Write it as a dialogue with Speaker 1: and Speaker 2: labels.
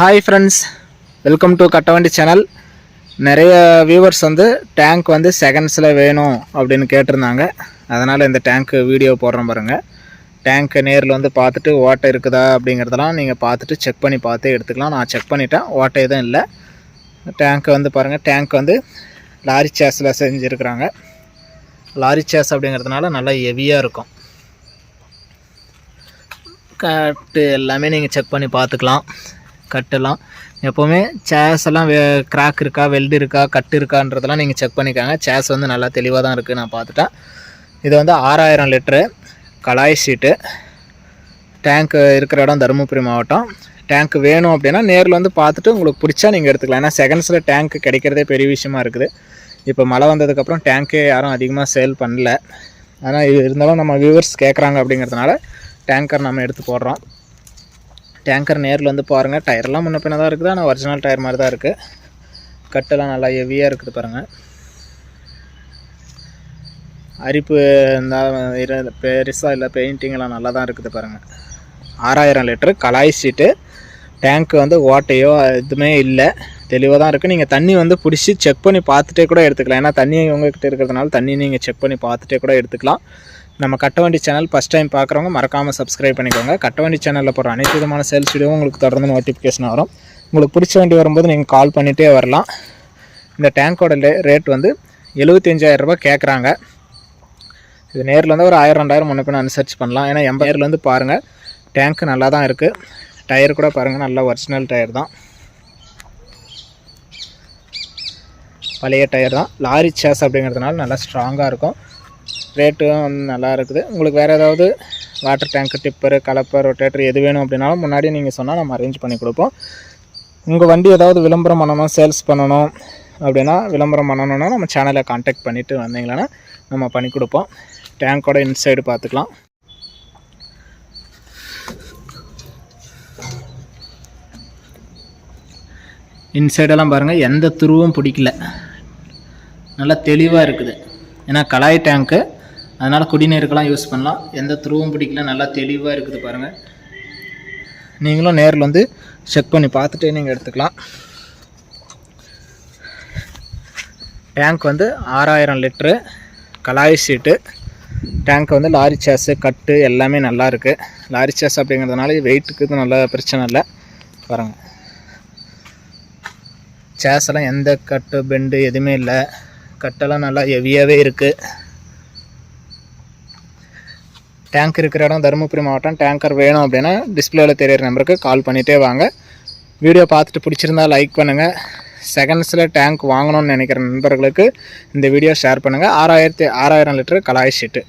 Speaker 1: Hi friends welcome to Kattavandi channel நிறைய viewers வந்து tank வந்து செகண்ட்ஸில் வேணும் அப்படின்னு கேட்டிருந்தாங்க. அதனால் இந்த டேங்க்கு வீடியோ போடுறோம் பாருங்கள் டேங்க்கு நேரில் வந்து பார்த்துட்டு ஓட்டை இருக்குதா அப்படிங்கிறதெல்லாம் நீங்கள் பார்த்துட்டு செக் பண்ணி பார்த்து எடுத்துக்கலாம். நான் செக் பண்ணிட்டேன் ஓட்டை எதுவும் இல்லை. டேங்க்கு வந்து பாருங்கள் டேங்க் வந்து லாரி சேஸில் செஞ்சுருக்குறாங்க. லாரி சேஸ் அப்படிங்கிறதுனால நல்லா ஹெவியாக இருக்கும். கட்டு எல்லாமே நீங்கள் செக் பண்ணி பார்த்துக்கலாம். கட்டெல்லாம் எப்போவுமே சேஸ் எல்லாம் வே கிராக் இருக்கா வெல்டு இருக்கா கட்டு இருக்கான்றதெல்லாம் நீங்கள் செக் பண்ணிக்காங்க. சேஸ் வந்து நல்லா தெளிவாக தான் இருக்குது நான் பார்த்துட்டேன் இது வந்து ஆறாயிரம் லிட்ரு கலாய் ஷீட்டு டேங்க் இருக்கிற இடம் தருமபுரி மாவட்டம். டேங்க் வேணும் அப்படின்னா நேரில் வந்து பார்த்துட்டு உங்களுக்கு பிடிச்சா நீங்கள் எடுத்துக்கலாம். ஏன்னா செகண்ட்ஸில் டேங்க் கிடைக்கிறதே பெரிய விஷயமா இருக்குது. இப்போ மழை வந்ததுக்கப்புறம் டேங்க்கே யாரும் அதிகமாக சேல் பண்ணல. ஆனால் இது இருந்தாலும் நம்ம வியூவர்ஸ் கேட்குறாங்க அப்படிங்கிறதுனால டேங்கர் நம்ம எடுத்து போடுறோம். டேங்கர் நேரில் வந்து பாருங்கள் டயர்லாம் முன்ன பின்ன தான் இருக்குது. ஆனால் ஒரிஜினல் டயர் மாதிரி தான் இருக்குது கட்டெல்லாம் நல்லா ஹெவியாக இருக்குது பாருங்கள் அரிப்பு இருந்தால் பெருசாக இல்லை பெயிண்டிங்லாம் நல்லா தான் இருக்குது பாருங்கள் ஆறாயிரம் லிட்டரு கலாய் சீட்டு. டேங்க் வந்து ஓட்டையோ எதுவுமே இல்லை. தெளிவாக தான் இருக்குது நீங்கள் தண்ணி வந்து பிடிச்சி செக் பண்ணி பார்த்துட்டே கூட எடுத்துக்கலாம். ஏன்னா தண்ணி உங்கள்கிட்ட இருக்கிறதுனால தண்ணி நீங்கள் செக் பண்ணி பார்த்துட்டே கூட எடுத்துக்கலாம். நம்ம கட்டவண்டி சேனல் ஃபஸ்ட் டைம் பார்க்குறவங்க மறக்காமல் சப்ஸ்கிரைப் பண்ணிக்கோங்க. கட்டவண்டி சேனலில் போகிற அனைத்து விதமான சேல்ஸ் வீடியோவும் உங்களுக்கு தொடர்ந்து நோட்டிஃபிகேஷன் வரும். உங்களுக்கு பிடிச்ச வண்டி வரும்போது நீங்கள் கால் பண்ணிகிட்டே வரலாம். இந்த டேங்கோட ரேட் வந்து எழுபத்தஞ்சாயிரம் ரூபாய் கேட்குறாங்க இது நேரில் வந்து ஒரு ஆயிரம் ரெண்டாயிரம் முன்ன பின் அனுசரிச்சு பண்ணலாம். ஏன்னா எண்பது வந்து பாருங்கள் டேங்க் நல்லா தான் இருக்குது டயர் கூட பாருங்கள் நல்ல ஒரிஜினல் டயர் தான். பழைய டயர் தான். லாரி சேஸ் அப்படிங்கிறதுனால நல்லா ஸ்ட்ராங்காக இருக்கும். ரேட்டும் வந்து நல்லா இருக்குது. உங்களுக்கு வேறு ஏதாவது வாட்டர் டேங்க் டிப்பரு கலப்பர் ரொட்டேட்டர் எது வேணும் அப்படின்னாலும் முன்னாடி நீங்கள் சொன்னால் நம்ம அரேஞ்ச் பண்ணி கொடுப்போம். உங்கள் வண்டி ஏதாவது விளம்பரம் பண்ணணும் சேல்ஸ் பண்ணணும் அப்படின்னா விளம்பரம் பண்ணணும்னா நம்ம சேனலை காண்டாக்ட் பண்ணிவிட்டு வந்தீங்கன்னா நம்ம பண்ணி கொடுப்போம். டேங்கோட இன்சைடு பார்த்துக்கலாம். இன்சைடெல்லாம் பாருங்கள் எந்த துருவும் பிடிக்கல. நல்லா தெளிவாக இருக்குது. ஏன்னா கலாய் டேங்க்கு அதனால் குடிநீருக்கெல்லாம் யூஸ் பண்ணலாம். எந்த துருவும் பிடிக்கல நல்லா தெளிவாக இருக்குது பாருங்கள் நீங்களும் நேரில் வந்து செக் பண்ணி பார்த்துட்டே நீங்கள் எடுத்துக்கலாம். டேங்க் வந்து ஆறாயிரம் லிட்ரு கலாய் ஷீட்டு டேங்க் வந்து லாரி சேஸு கட்டு எல்லாமே நல்லா இருக்குது லாரி சேஸ் அப்படிங்கிறதுனால வெயிட்டுக்கு நல்ல பிரச்சனை இல்லை. பாருங்கள் சேஸெல்லாம் எந்த கட்டு பெண்டு எதுவுமே இல்லை. கட்டெல்லாம் நல்லா ஹெவியாகவே இருக்குது டேங்க் இருக்கிற இடம் தருமபுரி மாவட்டம் டேங்கர் வேணும் அப்படின்னா டிஸ்பிளேவில் தெரியிற நம்பருக்கு கால் பண்ணிகிட்டே வாங்க. வீடியோ பார்த்துட்டு பிடிச்சிருந்தா லைக் பண்ணுங்கள் செகண்ட்ஸில் டேங்க் வாங்கணும்னு நினைக்கிற நண்பர்களுக்கு இந்த வீடியோ ஷேர் பண்ணுங்கள் ஆறாயிரத்தி ஆறாயிரம் லிட்டர் கலாய் ஷீட்டு